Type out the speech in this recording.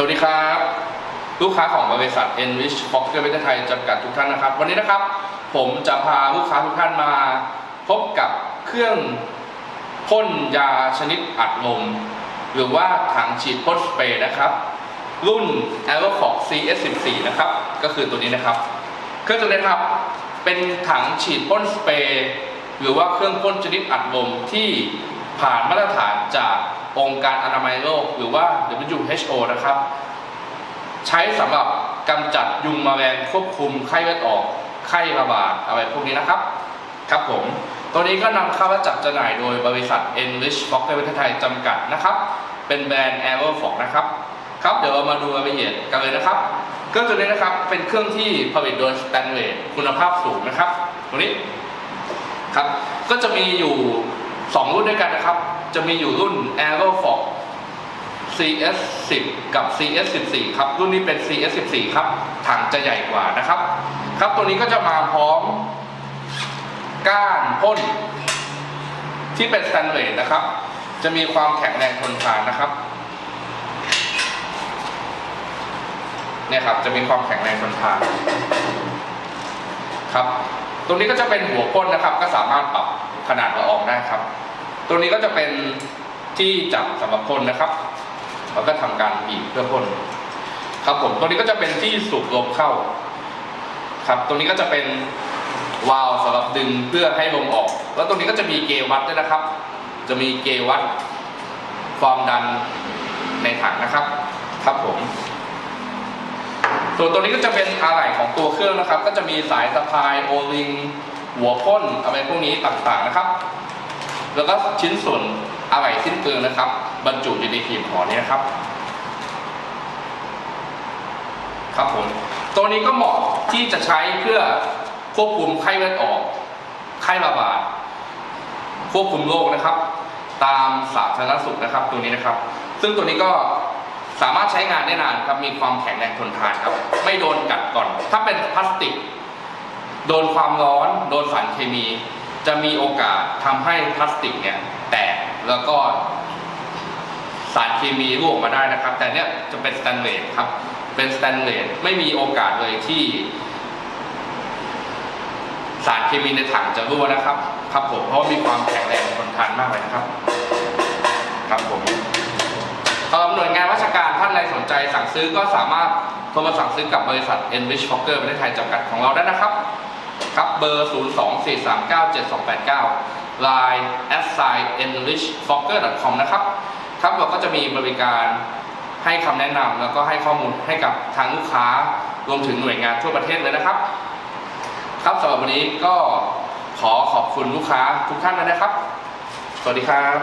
สวัสดีครับ ลูกค้าของบริษัท Enrich Fox เกอร์ประเทไทยจำกัดทุกท่านนะครับ วันนี้นะครับ ผมจะพาลูกค้าทุกท่านมา พบกับเครื่องพ่นยาชนิดอัดลม หรือว่าถังฉีดพ่นสเปรย์นะครับ รุ่น a e r o f o x CS14 นะครับ ก็คือตัวนี้นะครับ เครื่องตัวนี้ครับ เป็นถังฉีดพ่นสเปรย์หรือว่าเครื่องพ่นชนิดอัดลมที่ ผ่านมาตรฐานจากองค์การอนามัยโลกหรือว่า WHO นะครับ ใช้สำหรับกำจัดยุงมแมลงควบคุมไข้เลือดออกไข้ระบาดอะไรพวกนี้นะครับ ครับผม ตัวนี้ก็นำเข้ามาจัดจำหน่ายโดยบริษัท Enrich Fox ประเทศไทยจำกัดนะครับ เป็นแบรนด์ a e r o f o x นะครับ ครับ เดี๋ยวเรามาดูรายละเอียดกันเลยนะครับ เครื่องตัวนี้นะครับ เป็นเครื่องที่ผลิตโดย Stanley คุณภาพสูงนะครับ ตัวนี้ ครับ ก็จะมีอยู่ 2 รุ่นด้วยกันนะครับ จะมีอยู่รุ่น a e r o f o x CS10 กับ CS14 ครับ รุ่นนี้เป็น CS14 ครับ ถังจะใหญ่กว่านะครับ ครับตัวนี้ก็จะมาพร้อม ก้านพ่นที่เป็นสแตนเลสนะครับ จะมีความแข็งแรงทนทานนะครับเนี่ยครับจะมีความแข็งแรงทนทานครับ ตรงนี้ก็จะเป็นหัวพ่นนะครับ ก็สามารถปรับขนาดละอองได้ครับ ตรงนี้ก็จะเป็นที่จับสำหรับพ่นนะครับแล้วก็ทำการบีบเพื่อพ่นครับผมตรงนี้ก็จะเป็นที่สูบลมเข้า ครับตรงนี้ก็จะเป็นวาล์วสำหรับดึงเพื่อให้ลมออก แล้วตรงนี้ก็จะมีเกวัดด้วยนะครับ จะมีเกวัดความดันในถังนะครับ ครับผมส่วนตัวนี้ก็จะเป็นอะไหล่ของตัวเครื่องนะครับ ก็จะมีสายสะพายโอลิง หัวพ่นอะไรพวกนี้ต่างๆนะครับ แล้วก็ชิ้นส่วนอะไหล่สิ้นเปลืองนะครับ บรรจุอยู่ในหีบห่อนี้นะครับ ครับผมตัวนี้ก็เหมาะที่จะใช้เพื่อควบคุมไข้เลือดออก ไข้ระบาดควบคุมโรคนะครับ ตามสาธารณสุขนะครับ ตัวนี้นะครับ ซึ่งตัวนี้ก็สามารถใช้งานได้นานครับมีความแข็งแรงทนทานครับ ไม่โดนกัดก่อน ถ้าเป็นพลาสติก โดนความร้อน โดนสารเคมี จะมีโอกาสทำให้พลาสติกเนี่ยแตกแล้วก็สารเคมีรั่วออกมาได้นะครับ แต่เนี่ยจะเป็นสแตนเลสครับ เป็นสแตนเลสไม่มีโอกาสเลยที่ สารเคมีในถังจะรั่วนะครับ ครับผมเพราะมีความแข็งแรงทนทานมากเลยนะครับ ครับผมสำหรับหน่วยงานราชการท่านใดสนใจสั่งซื้อก็สามารถโทรมาสั่งซื้อกับบริษัท Enrich Fokker ประเทศไทยจำกัดของเราได้นะครับ ครับเบอร์ 024397289 Line a s s i g n enrich fokker com นะครับ ครับเราก็จะมีบริการให้คำแนะนำแล้วก็ให้ข้อมูลให้กับทางลูกค้ารวมถึงหน่วยงานทั่วประเทศเลยนะครับ ครับสำหรับวันนี้ก็ขอขอบคุณลูกค้าทุกท่านนะครับ สวัสดีครับ